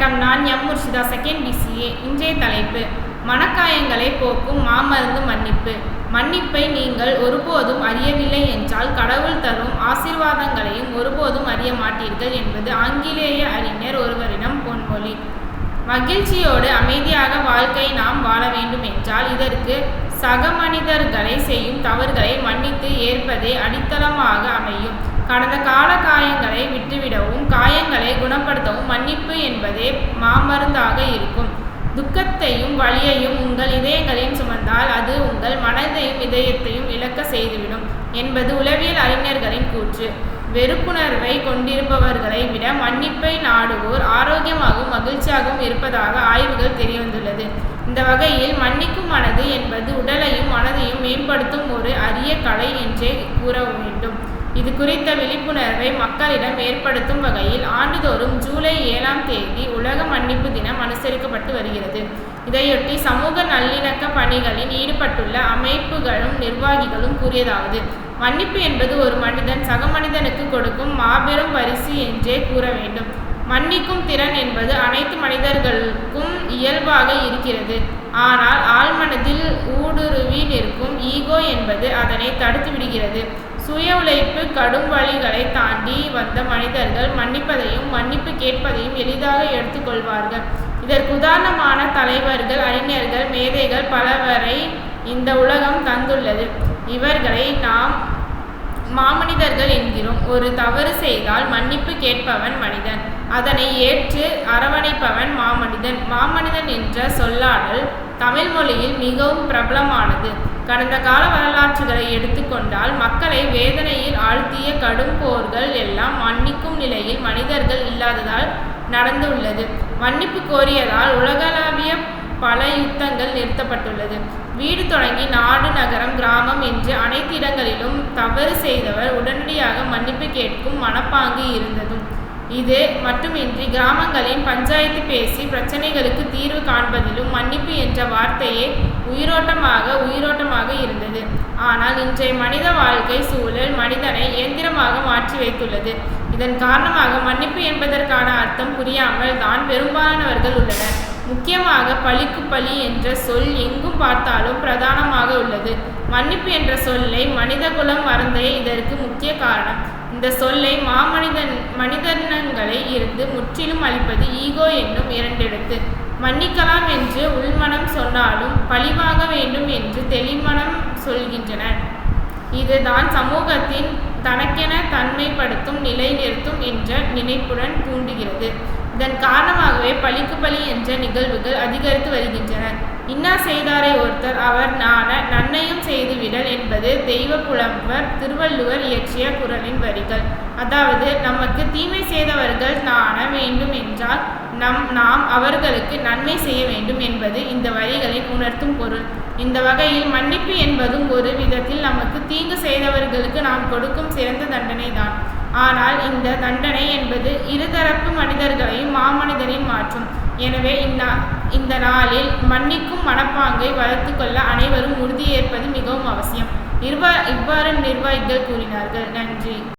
வணக்கம். நான் M. Murshida. Second PCA இன்றைய தலைப்பு மனக்காயங்களை போக்கும் மாமருந்து மன்னிப்பு. மன்னிப்பை நீங்கள் ஒருபோதும் அறியவில்லை என்றால் கடவுள் தரும் ஆசீர்வாதங்களையும் ஒருபோதும் அறிய மாட்டீர்கள் என்பது ஆங்கிலேய அறிஞர் ஒருவரிடம் பொன்மொழி. மகிழ்ச்சியோடு அமைதியாக வாழ்க்கை நாம் வாழ வேண்டும் என்றால் இதற்கு சக மனிதர்களை செய்யும் தவறுகளை மன்னித்து ஏற்பதே அடித்தளமாக அமையும். கடந்த கால காயங்களை விட்டுவிட்டு காயங்களை குணப்படுத்தவும் மன்னிப்பு என்பதே மாமருந்தாக இருக்கும். துக்கத்தையும் வலியையும் உங்கள் இதயங்களையும் சுமந்தால் அது உங்கள் மனதையும் இதயத்தையும் இழக்க செய்துவிடும் என்பது உளவியல் அறிஞர்களின் கூற்று. வெறுப்புணர்வை கொண்டிருப்பவர்களை விட மன்னிப்பை நாடுவோர் ஆரோக்கியமாகவும் மகிழ்ச்சியாகவும் இருப்பதாக ஆய்வுகள் தெரியவந்துள்ளது. இந்த வகையில் மன்னிக்கும் மனது என்பது உடலையும் மனதையும் மேம்படுத்தும் ஒரு அரிய கலை என்றே கூற வேண்டும். இது குறித்த விழிப்புணர்வை மக்களிடம் ஏற்படுத்தும் வகையில் ஆண்டுதோறும் ஜூலை ஏழாம் தேதி உலக மன்னிப்பு தினம் அனுசரிக்கப்பட்டு வருகிறது. இதையொட்டி சமூக நல்லிணக்க பணிகளில் ஈடுபட்டுள்ள அமைப்புகளும் நிர்வாகிகளும் கூறியதாவது மன்னிப்பு என்பது ஒரு மனிதன் சக மனிதனுக்கு கொடுக்கும் மாபெரும் பரிசு என்றே கூற வேண்டும். மன்னிக்கும் திறன் என்பது அனைத்து மனித இயல்பாக இருக்கிறது. ஆனால் ஆழ்மனதில் ஊடுருவி நிற்கும் ஈகோ என்பது அதனை தடுத்து விடுகிறது. சுய உழைப்பு கடும் வழிகளை தாண்டி வந்த மனிதர்கள் மன்னிப்பதையும் மன்னிப்பு கேட்பதையும் எளிதாக எடுத்துக்கொள்வார்கள். இதற்கு உதாரணமான தலைவர்கள் அறிஞர்கள் மேதைகள் பலவரை இந்த உலகம் தந்துள்ளது. இவர்களை நாம் மாமனிதர்கள் என்கிறோம். ஒரு தவறு செய்தால் மன்னிப்பு கேட்பவன் மனிதன். அதனை ஏற்று அரவணைப்பவன் மாமனிதன். மாமனிதன் என்ற சொல்லாடல் தமிழ் மொழியில் மிகவும் பிரபலமானது. கடந்த கால வரலாற்றுகளை எடுத்துக்கொண்டால் மக்களை வேதனையில் ஆழ்த்திய கடும் போர்கள் எல்லாம் மன்னிக்கும் நிலையில் மனிதர்கள் இல்லாததால் நடந்துள்ளது. மன்னிப்பு கோரியதால் உலகளாவிய பல யுத்தங்கள் நிறுத்தப்பட்டுள்ளது. வீடு தொடங்கி நாடு நகரம் கிராமம் என்று அனைத்து இடங்களிலும் தவறு செய்தவர் உடனடியாக மன்னிப்பு கேட்கும் மனப்பாங்கு இருந்ததும். இது மட்டுமின்றி கிராமங்களின் பஞ்சாயத்து பேசி பிரச்சனைகளுக்கு தீர்வு காண்பதிலும் மன்னிப்பு என்ற வார்த்தையே உயிரோட்டமாக உயிரோட்டமாக இருந்தது. ஆனால் இன்றைய மனித வாழ்க்கை சூழல் மனிதனை இயந்திரமாக மாற்றி வைத்துள்ளது. இதன் காரணமாக மன்னிப்பு என்பதற்கான அர்த்தம் புரியாமல் தான் பெரும்பாலானவர்கள் உள்ளனர். முக்கியமாக பழிக்கு பழி என்ற சொல் எங்கும் பார்த்தாலும் பிரதானமாக உள்ளது. மன்னிப்பு என்ற சொல்லை மனிதகுலம் மறந்தே இதற்கு முக்கிய காரணம். இந்த சொல்லை மாமனிதன் மனிதனங்களை இருந்து முற்றிலும் அளிப்பது ஈகோ என்னும் இரண்டெடுத்து மன்னிக்கலாம் என்று உள்மனம் சொன்னாலும் பழிவாங்க வேண்டும் என்று தெளிமனம் சொல்கின்றனர். இதுதான் சமூகத்தின் தனக்கென தன்மைப்படுத்தும் நிலைநிறுத்தும் என்ற நினைப்புடன் தூண்டுகிறது. இதன் காரணமாகவே பழிக்கு பலி என்ற நிகழ்வுகள் அதிகரித்து வருகின்றன. இன்னா செய்தாரை ஒருத்தர் அவர் நான நன்மையும் செய்த என்பது தெய்வ புலம்பர் திருவள்ளுவர் இயற்றிய குரலின் வரிகள். அதாவது நமக்கு தீமை செய்தவர்கள் காண வேண்டும் என்றால் நம் நாம் அவர்களுக்கு நன்மை செய்ய வேண்டும் என்பது இந்த வரிகளின் உணர்த்தும் பொருள். இந்த வகையில் மன்னிப்பு என்பதும் ஒரு விதத்தில் நமக்கு தீங்கு செய்தவர்களுக்கு நாம் கொடுக்கும் சிறந்த தண்டனை தான் ஆனால் இந்த தண்டனை என்பது இருதரப்பு மனிதர்களையும் மாமனிதனின் மாற்றும். எனவே இந்த இந்த நாளில் மன்னிக்கும் மனப்பாங்கை வளர்த்து கொள்ள அனைவரும் உறுதியேற்பது மிகவும் அவசியம். இவ்வாறு நிர்வாகிகள் கூறினார்கள். நன்றி.